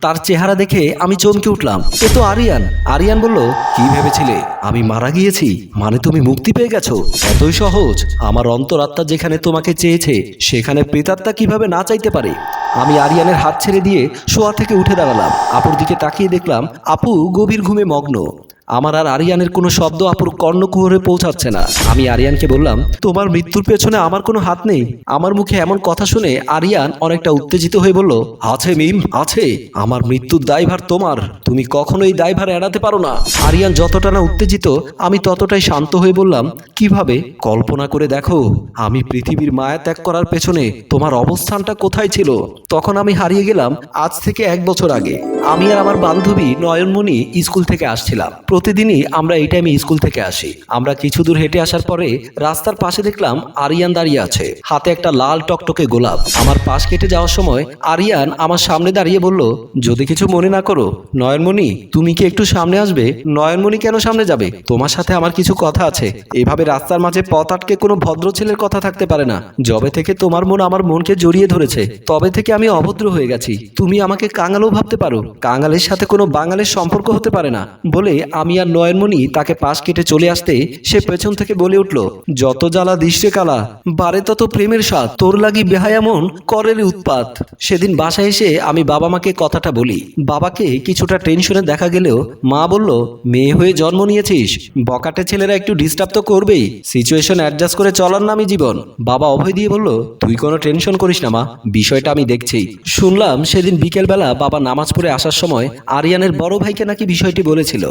তার চেহারা দেখে আমি চমকে উঠলাম। এ তো আরিয়ান। আরিয়ান বলল, কি ভেবেছিলে? আমি মারা গিয়েছি? মানে তুমি মুক্তি পেয়ে গেছো? এতই সহজ। আমার অন্তরাত্মা যেখানে তোমাকে চেয়েছে, সেখানে প্রেতাত্মা কীভাবে না চাইতে পারে? আমি আরিয়ানের হাত ছেড়ে দিয়ে শোয়া থেকে উঠে দাঁড়ালাম। আপুর দিকে তাকিয়ে দেখলাম, আপু গভীর ঘুমে মগ্ন। আমার আর আরিয়ানের কোনো শব্দ আপুর কর্ণকুহরে পৌঁছাচ্ছে না। আমি আরিয়ানকে বললাম, তোমার মৃত্যুর পেছনে আমার কোনো হাত নেই। আমার মুখে এমন কথা শুনে আরিয়ান অনেকটা উত্তেজিত হয়ে বলল, আছে মিম, আছে। আমার মৃত্যুর দায়ভার তোমার। তুমি কখনোই দায়ভার এড়াতে পারো না। আরিয়ান যতটা না উত্তেজিত, আমি ততটাই শান্ত হয়ে বললাম, কীভাবে? কল্পনা করে দেখো, আমি পৃথিবীর মায়া ত্যাগ করার পেছনে তোমার অবস্থানটা কোথায় ছিল? তখন আমি হারিয়ে গেলাম আজ থেকে এক বছর আগে। আমি আর আমার বান্ধবী নয়নমণি স্কুল থেকে আসছিলাম। প্রতিদিনই আমরা এই টাইমে স্কুল থেকে আসি। আমরা কিছু দূর হেঁটে আসার পরে রাস্তার পাশে দেখলাম আরিয়ান দাঁড়িয়ে আছে। হাতে একটা লাল টকটকে গোলাপ। আমার পাশ কেটে যাওয়ার সময় আরিয়ান আমার সামনে দাঁড়িয়ে বলল, যদি কিছু মনে না করো, নয়নমণি, তুমি কি একটু সামনে আসবে? নয়নমণি কেন সামনে যাবে? তোমার সাথে আমার কিছু কথা আছে। এভাবে রাস্তার মাঝে পথ আটকে কোনো ভদ্র ছেলের কথা থাকতে পারে না। যবে থেকে তোমার মন আমার মনকে জড়িয়ে ধরেছে, তবে থেকে আমি অভদ্র হয়ে গেছি। তুমি আমাকে কাঙালও ভাবতে পারো। কাঙালের সাথে কোনো বাঙালির সম্পর্ক হতে পারে না বলে আমি আর নয়নমণি তাকে পাশ কেটে চলে আসতে সে পেছন থেকে বলে উঠল, যত জ্বালা দৃশ্যে কালা, বারে তত প্রেমের স্বাদ, তোর লাগি বেহায়া মন করের উৎপাত। সেদিন বাসায় এসে আমি বাবা মাকে কথাটা বলি। বাবাকে কিছুটা টেনশনে দেখা গেলেও মা বলল, মেয়ে হয়ে জন্ম নিয়েছিস, বকাটে ছেলেরা একটু ডিস্টার্ব তো করবেই সিচুয়েশন অ্যাডজাস্ট করে চলার নামই জীবন। বাবা অভয় দিয়ে বলল, তুই কোনো টেনশন করিস না মা, বিষয়টা আমি দেখছি। শুনলাম সেদিন বিকেলবেলা বাবা নামাজ পড়ে আসার সময় আরিয়ানের বড় ভাইকে নাকি বিষয়টি বলেছিল।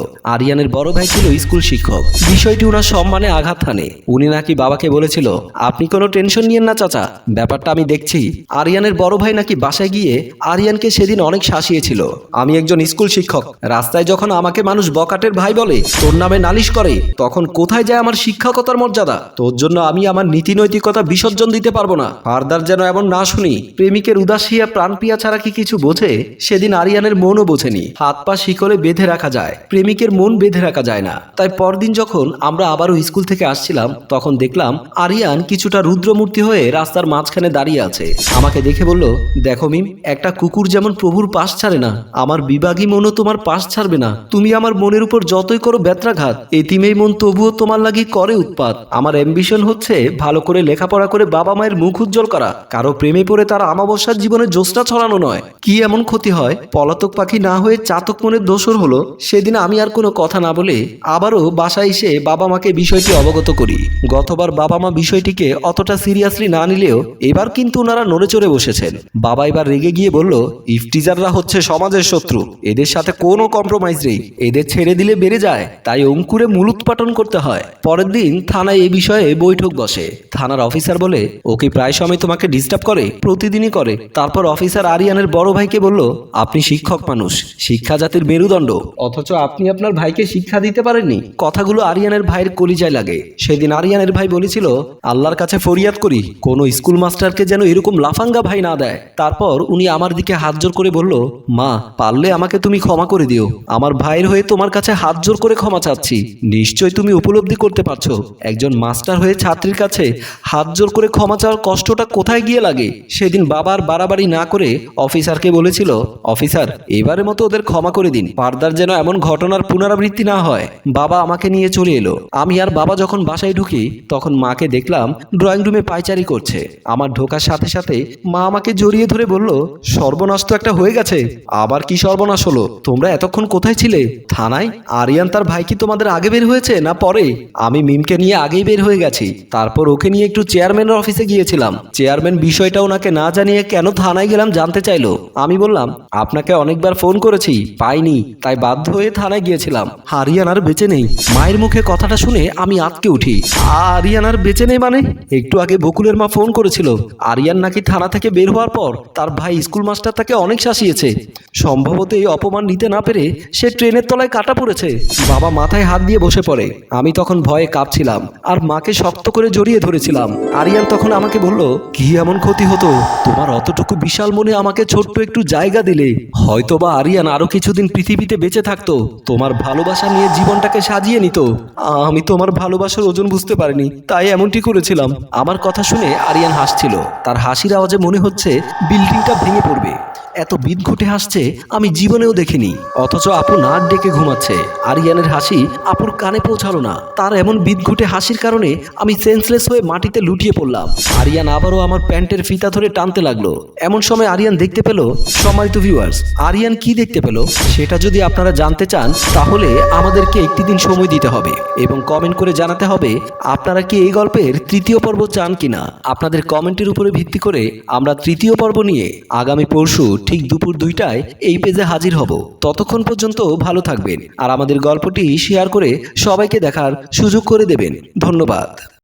আরিয়ানের বড় ভাই ছিল স্কুল শিক্ষক। বিষয়টি ওনার সম্মানে আঘাত হানে। উনি নাকি বাবাকে বলেছিল, আপনি কোনো টেনশন নিয়েন না চাচা। ব্যাপারটা আমি দেখছি। আরিয়ানের বড় ভাই নাকি বাসায় গিয়ে আরিয়ানকে সেদিন অনেক শাসিয়েছিল। আমি একজন স্কুল শিক্ষক। রাস্তায় যখন আমাকে মানুষ বকাটের ভাই বলে, তোর নামে নালিশ করে, তখন কোথায় যায় আমার শিক্ষকতার মর্যাদা? তোর জন্য আমি আমার নীতি নৈতিকতা বিসর্জন দিতে পারব না। ফার্দার যেন এমন না শুনি, প্রেমিকের উদাসিয়া প্রাণপ্রিয়া ছাড়া কি কিছু বোঝে? সেদিন আরিয়ানের মনও বোঝেনি। হাত পা শিকলে বেঁধে রাখা যায়। প্রেমিকের মন বেঁধে রাখা যায় না। তাই পরদিন যখন আমরা আবারও স্কুল থেকে আসছিলাম, তখন দেখলাম আরিয়ান কিছুটা রুদ্রমূর্তি হয়ে রাস্তার মাঝখানে দাঁড়িয়ে আছে। আমাকে দেখে বলল, দেখো মিম, একটা কুকুর যেমন প্রভুর পাশ ছাড়ে না, আমার বিভাগী মনও তোমার পাশ ছাড়বে না। তুমি আমার মনের উপর যতই করো ব্যত্রাঘাত, এতিমেই মন তবুও তোমার লাগি করে উৎপাত। আমার অ্যাম্বিশন হচ্ছে ভালো করে লেখাপড়া করে বাবা মায়ের মুখ উজ্জ্বল করা। কারও প্রেমে পড়ে তার আমাবস্যার জীবনে জোসটা ছড়ানো নয়। কি এমন ক্ষতি হয়? পলাতক পাখি না হয়ে চাতক মনের দোষর হলো। সেদিন আমি আর কোনো কথা না বলে আবারও বাসায় এসে বাবা মাকে বিষয়টি অবগত করি। গতবার বাবা মা বিষয়টিকে অতটা সিরিয়াসলি না নিলেও এবার কিন্তু ওনারা নড়ে চড়ে বসেছেন। বাবা এবার রেগে গিয়ে বলল ইফটিজাররা হচ্ছে সমাজের শত্রু। এদের সাথে কোনো কম্প্রোমাইজ নেই। এদের ছেড়ে দিলে বেড়ে যায়। তাই অঙ্কুরে মূলোৎপাটন করতে হয়। পরের দিন থানায় এ বিষয়ে বৈঠক বসে। থানার অফিসার বলে, ওকে প্রায় সময় তোমাকে ডিস্টার্ব করে, প্রতিদিনই করে। তারপর অফিসার আরিয়ানের বড় ভাইকে বলল, আপনি শিক্ষক মানুষ। শিক্ষা জাতির মেরুদণ্ড। অথচ আপনি আপনার ভাইকে শিক্ষা দিতে পারেননি? কথাগুলো আরিয়ানের ভাইয়ের কলিজায় লাগে। সেদিন আরিয়ানের ভাই বলেছিল, আল্লাহর কাছে ফরিয়াদ করি, কোনো স্কুল মাস্টারকে যেন এরকম লাফাঙ্গা ভাই না দেয়। তারপর উনি আমার দিকে হাত জোর করে বলল, মা, পারলে আমাকে তুমি ক্ষমা করে দিও। আমার ভাইয়ের হয়ে তোমার কাছে হাত জোর করে ক্ষমা চাচ্ছি। নিশ্চয় তুমি উপলব্ধি করতে পারছ। একজন মাস্টার হয়ে ছাত্রীর কাছে হাত জোর করে ক্ষমা চাওয়ার কষ্টটা কোথায় গিয়ে লাগে? সেদিন বাবার বাড়াবাড়ি না করে অফিসারকে বলেছিল অফিসার এবারের মতো ওদের ক্ষমা করে দিন। পারদার যেন এমন ঘটনার পুনরাবৃত্তি না হয়, বাবা আমাকে নিয়ে চলে এলো। আমি আর বাবা যখন বাসায় ঢুকি, তখন মাকে দেখলাম ড্রয়িং রুমে পায়চারি করছে। আমার ঢোকার সাথে সাথে মা আমাকে জড়িয়ে ধরে বলল, সর্বনাশ তো একটা হয়ে গেছে। আবার কি সর্বনাশ হলো? তোমরা এতক্ষণ কোথায় ছিলে? থানায়? আরিয়ান তার ভাই কি তোমাদের আগে বের হয়েছে না পরে? আমি মিমকে নিয়ে আগেই বের হয়ে গেছি। তারপর ওকে নিয়ে একটু চেয়ারম্যানের অফিসে গিয়েছিলাম। চেয়ারম্যান বিষয়টা ওনাকে না জানিয়ে কেন থানায় গেলাম জানতে চাইলো। আমি বললাম, আপনাকে অনেকবার ফোন করেছি, পাইনি। তাই বাধ্য হয়ে থানায় গিয়েছিলাম। আরিয়ান আর বেঁচে নেই। মায়ের মুখে কথাটা শুনে আমি আটকে উঠি। আরিয়ান আর বেঁচে নেই মানে? একটু আগে বকুলের মা ফোন করেছিল। আরিয়ান নাকি থানা থেকে বের হওয়ার পর তার ভাই স্কুল মাস্টার তাকে অনেক শাসিয়েছে। সম্ভবত এই অপমান নিতে না পেরে সে ট্রেনের তলায় কাটা পড়েছে। বাবা মাথায় হাত দিয়ে বসে পড়ে। আমি তখন ভয়ে কাঁপছিলাম আর মাকে শক্ত করে জড়িয়ে ধরেছিলাম। আরিয়ান তখন আমাকে বলল, কি এমন ক্ষতি হতো? তোমার অতটুকু বিশাল মনে আমাকে ছোট্ট একটু জায়গা দিলে। হয়তোবা আরিয়ান আরও কিছুদিন পৃথিবীতে বেঁচে থাকতো। তোমার ভালোবাসা নিয়ে জীবনটাকে সাজিয়ে নিত। আমি তো আমার ভালোবাসার ওজন বুঝতে পারিনি, তাই এমনটি করেছিলাম। আমার কথা শুনে আরিয়ান হাসছিল। তার হাসির আওয়াজে মনে হচ্ছে বিল্ডিংটা ভেঙে পড়বে। এত বিদঘুটে হাসছে, আমি জীবনেও দেখিনি। অথচ আপু নাক ডেকে ঘুমাচ্ছে। আরিয়ানের হাসি আপুর কানে পৌঁছালো না। তার এমন বিদঘুটে হাসির কারণে আমি সেন্সলেস হয়ে মাটিতে লুটিয়ে পড়লাম। আরিয়ান আবারও আমার প্যান্টের ফিতা ধরে টানতে লাগল। এমন সময় আরিয়ান দেখতে পেল সম্মানিত ভিউয়ার্স আরিয়ান কি দেখতে পেল? সেটা যদি আপনারা জানতে চান, তাহলে আমাদেরকে একটি দিন সময় দিতে হবে এবং কমেন্ট করে জানাতে হবে, আপনারা কি এই গল্পের তৃতীয় পর্ব চান কিনা? আপনাদের কমেন্টের উপরে ভিত্তি করে আমরা তৃতীয় পর্ব নিয়ে আগামী পরশু ঠিক দুপুর দুইটায় এই পেজে হাজির হব। ততক্ষণ পর্যন্ত ভালো থাকবেন আর আমাদের গল্পটি শেয়ার করে সবাইকে দেখার সুযোগ করে দেবেন। ধন্যবাদ।